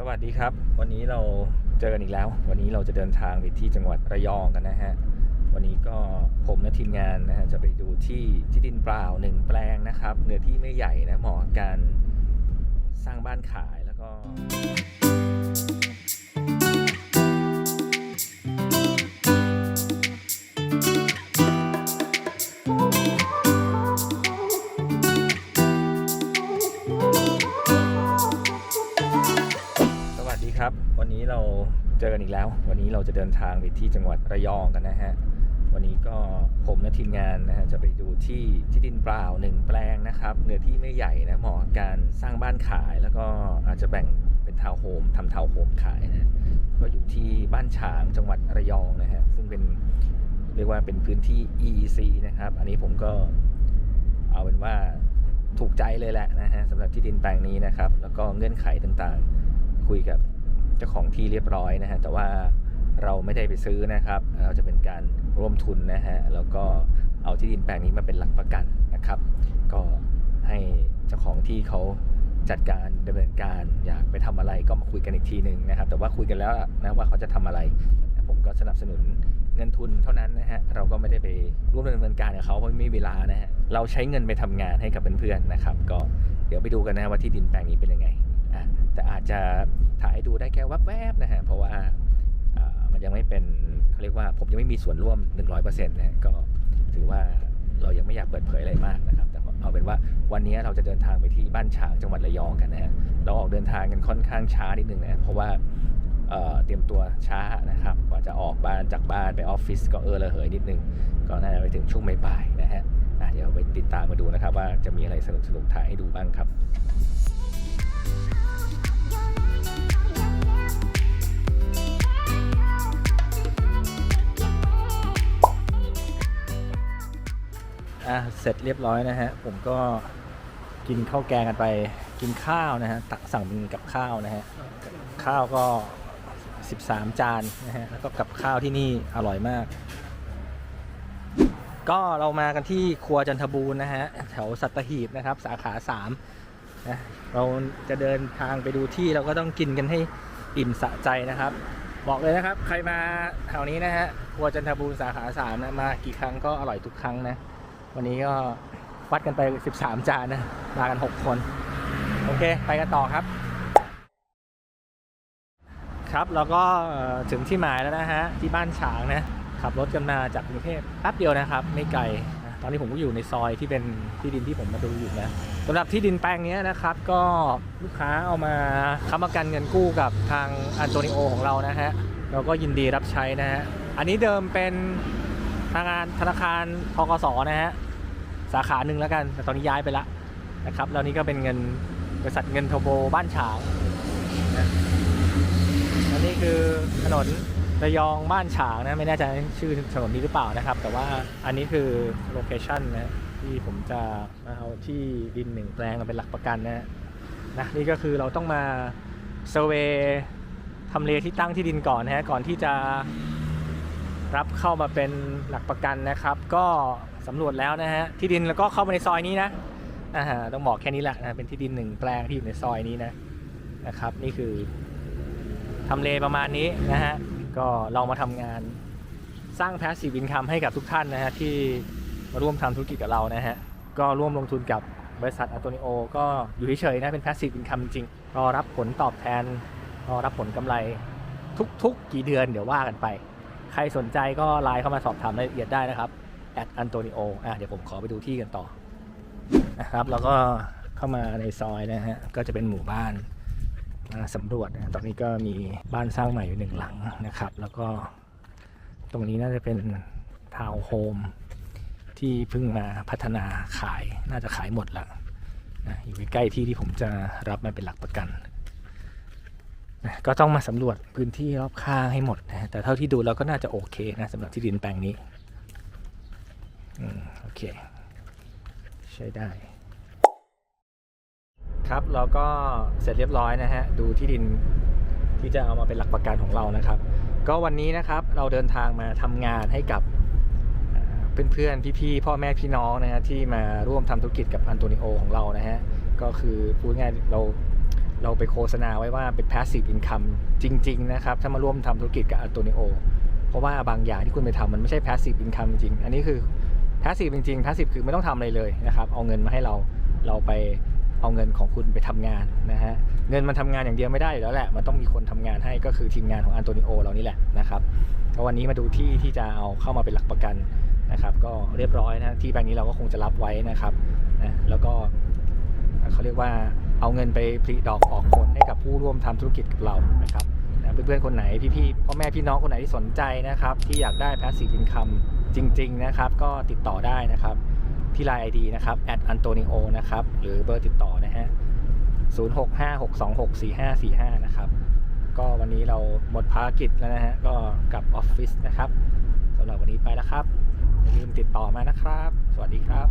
สวัสดีครับ วันนี้เราเจอกันอีกแล้ว วันนี้เราจะเดินทางไปที่จังหวัดระยองกันนะฮะ วันนี้ก็ผมและทีมงานนะฮะจะไปดูที่ที่ดินเปล่าหนึ่งแปลงนะครับ เนื้อที่ไม่ใหญ่นะเหมาะกันสร้างบ้านขายแล้วก็ เจอกันอีกแล้ว วันนี้เราจะเดินทางไปที่จังหวัดระยองกันนะฮะ วันนี้ก็ผมและทีมงานนะฮะจะไปดูที่ที่ดินเปล่าหนึ่งแปลงนะครับ เนื้อที่ไม่ใหญ่นะเหมาะกับการสร้างบ้านขายแล้วก็อาจจะแบ่งเป็นทาวน์โฮมทำทาวน์โฮมขายนะก็อยู่ที่บ้านฉางจังหวัดระยองนะฮะซึ่งเป็นเรียกว่าเป็นพื้นที่ EEC นะครับ อันนี้ผมก็เอาเป็นว่าถูกใจเลยแหละนะฮะสำหรับที่ดินแปลงนี้นะครับ แล้วก็เงื่อนไขต่างๆ คุยกับ เจ้าของที่เรียบร้อยนะฮะแต่ว่าเราไม่ได้ไปซื้อนะครับ เราจะเป็นการร่วมทุนนะฮะแล้วก็เอาที่ดินแปลงนี้มาเป็นหลักประกันนะครับ ก็ให้เจ้าของที่เขาจัดการดำเนินการอยากไปทำอะไรก็มาคุยกันอีกทีหนึ่งนะครับ แต่ว่าคุยกันแล้วนะว่าเขาจะทำอะไร ผมก็สนับสนุนเงินทุนเท่านั้นนะฮะเราก็ไม่ได้ไปร่วมดำเนินการกับเขาเพราะไม่มีเวลานะฮะเราใช้เงินไปทำงานให้กับเพื่อนๆนะครับ ก็เดี๋ยวไปดูกันนะว่าที่ดินแปลงนี้เป็นยังไง แต่อาจจะถ่ายให้ดูได้แค่แวบๆนะฮะเพราะว่ามันยังไม่เป็นเขาเรียกว่าผมยังไม่มีส่วนร่วม 100%นะฮะก็ถือว่าเรายังไม่อยากเปิดเผยอะไรมากนะครับ แต่เอาเป็นว่าวันนี้เราจะเดินทางไปที่บ้านฉางจังหวัดระยองกันนะฮะเราออกเดินทางกันค่อนข้างช้านิดนึงนะเพราะว่าเเตรียมตัวช้านะครับกว่าจะออกบ้านจากบ้านไปออฟฟิศก็เออระเหยนิดนึง ก็น่าจะไปถึงช่วงบ่ายๆนะฮะอะเดี๋ยวไปติดตามมาดูนะครับ ว่าจะมีอะไรสนุกๆถ่ายให้ดูบ้างครับ อะเสร็จเรียบร้อยนะฮะ ผมก็กินข้าวแกงกันไป กินข้าวนะฮะ ตักสั่งเป็นกับข้าวนะฮะ ข้าวก็ 13 จานนะฮะ แล้วก็กับข้าวที่นี่อร่อยมาก ก็เรามากันที่ครัวจันทบูรณ์นะฮะ แถวสัตหีบนะครับ สาขา3นะเราจะเดินทางไปดูที่เราก็ต้องกินกันให้อิ่มสะใจนะครับ บอกเลยนะครับ ใครมาแถวนี้นะฮะครัวจันทบูรณ์สาขา3นะ มากี่ครั้งก็อร่อยทุกครั้งนะ วันนี้ก็วัดกันไป 13 จานนะมากัน 6 คน โอเค ไปกันต่อครับ ครับแล้วก็ถึงที่หมายแล้วนะฮะ ที่บ้านฉางนะขับรถกันมาจากกรุงเทพแป๊บเดียวนะครับ ไม่ไกลตอนนี้ผมก็อยู่ในซอยที่เป็นที่ดินที่ผมมาดูอยู่นะสำหรับที่ดินแปลงนี้นะครับ ก็ลูกค้าเอามาค้ำประกันเงินกู้กับทางอันโตนิโอของเรานะฮะเราก็ยินดีรับใช้นะฮะอันนี้เดิมเป็นางานธนาคารทกสนะฮะสาขาหนึ่งแล้วกัน แต่ตอนนี้ย้ายไปละนะครับแล้วนี่ก็เป็นเงินบริษัทเงินโทโบบ้านฉางนะและนี่คือถนนระยองบ้านฉางนะไม่แน่ใจชื่อถนนนี้หรือเปล่านะครับ แต่ว่าอันนี้คือโลเคชั่นนะที่ผมจะมาเอาที่ดินหนึ่งแปลงมาเป็นหลักประกันนะนะนี่ก็คือเราต้องมาเซอร์เวทำเลที่ตั้งที่ดินก่อนนะฮะก่อนที่จะ รับเข้ามาเป็นหลักประกันนะครับ ก็สำรวจแล้วนะฮะที่ดินแล้วก็เข้ามาในซอยนี้นะอ่าต้องบอกแค่นี้แหละนะเป็นที่ดินหนึ่งแปลงที่อยู่ในซอยนี้นะนะครับ นี่คือทำเลประมาณนี้นะฮะก็เรามาทำงานสร้าง passive income ให้กับทุกท่านนะฮะที่มาร่วมทำธุรกิจกับเรานะฮะก็ร่วมลงทุนกับบริษัทอัตโตนิโอ ก็อยู่เฉยๆนะเป็น passive income จริงรอรับผลตอบแทนรอรับผลกำไรทุกๆกี่เดือนเดี๋ยวว่ากันไป ใครสนใจก็ไลน์เข้ามาสอบถามรายละเอียดได้นะครับ at antonio อะเดี๋ยวผมขอไปดูที่กันต่อนะครับแล้วก็เข้ามาในซอยนะฮะก็จะเป็นหมู่บ้านสำรวจนะตอนนี้ก็มีบ้านสร้างใหม่อยู่หนึ่งหลังนะครับ แล้วก็ตรงนี้น่าจะเป็นทาวน์โฮมที่เพิ่งมาพัฒนาขายน่าจะขายหมดแล้วนะอยู่ใกล้ที่ที่ผมจะรับมาเป็นหลักประกัน ก็ต้องมาสำรวจพื้นที่รอบข้างให้หมดนะฮะแต่เท่าที่ดูเราก็น่าจะโอเคนะสำหรับที่ดินแปลงนี้อืมโอเค ใช้ได้ ครับเราก็เสร็จเรียบร้อยนะฮะ ดูที่ดินที่จะเอามาเป็นหลักประกันของเรานะครับ ก็วันนี้นะครับเราเดินทางมาทำงานให้กับเอ่อเพื่อนๆ พี่ๆ พ่อแม่พี่น้องนะฮะที่มาร่วมทำธุรกิจกับอันโตนิโอของเรานะฮะ ก็คือพูดง่ายเรา เราไปโฆษณาไว้ว่าเป็น passive income จริง ๆ นะครับ ถ้ามาร่วมทำธุรกิจกับอันโตนิโอเพราะว่าบางอย่างที่คุณไปทำมันไม่ใช่ passive income จริง อันนี้คือ passive จริงๆ passive คือไม่ต้องทำอะไรเลยนะครับ เอาเงินมาให้เราเราไปเอาเงินของคุณไปทำงานนะฮะ เงินมันทำงานอย่างเดียวไม่ได้อยู่แล้วแหละ มันต้องมีคนทำงานให้ก็คือทีมงานของอันโตนิโอเรานี่แหละนะครับก็วันนี้มาดูที่ที่จะเอาเข้ามาเป็นหลักประกันนะครับ ก็เรียบร้อยนะที่แบงค์นี้เราก็คงจะรับไว้นะครับนะแล้วก็เขาเรียกว่า เอาเงินไปผลิดอกออกผลให้กับผู้ร่วมทำธุรกิจกับเรานะครับนะเพื่อนๆคนไหนพี่ๆพ่อแม่พี่น้องคนไหนที่สนใจนะครับ ที่อยากได้ passive income จริง ๆ นะครับ ก็ติดต่อได้นะครับ ที่ Line ID นะครับ @antonio นะครับ หรือเบอร์ติดต่อนะฮะ0656264545 นะครับ ก็วันนี้เราหมดภารกิจแล้วนะฮะ ก็กลับออฟฟิศนะครับสำหรับวันนี้ไปแล้วครับอย่าลืมติดต่อมานะครับ สวัสดีครับ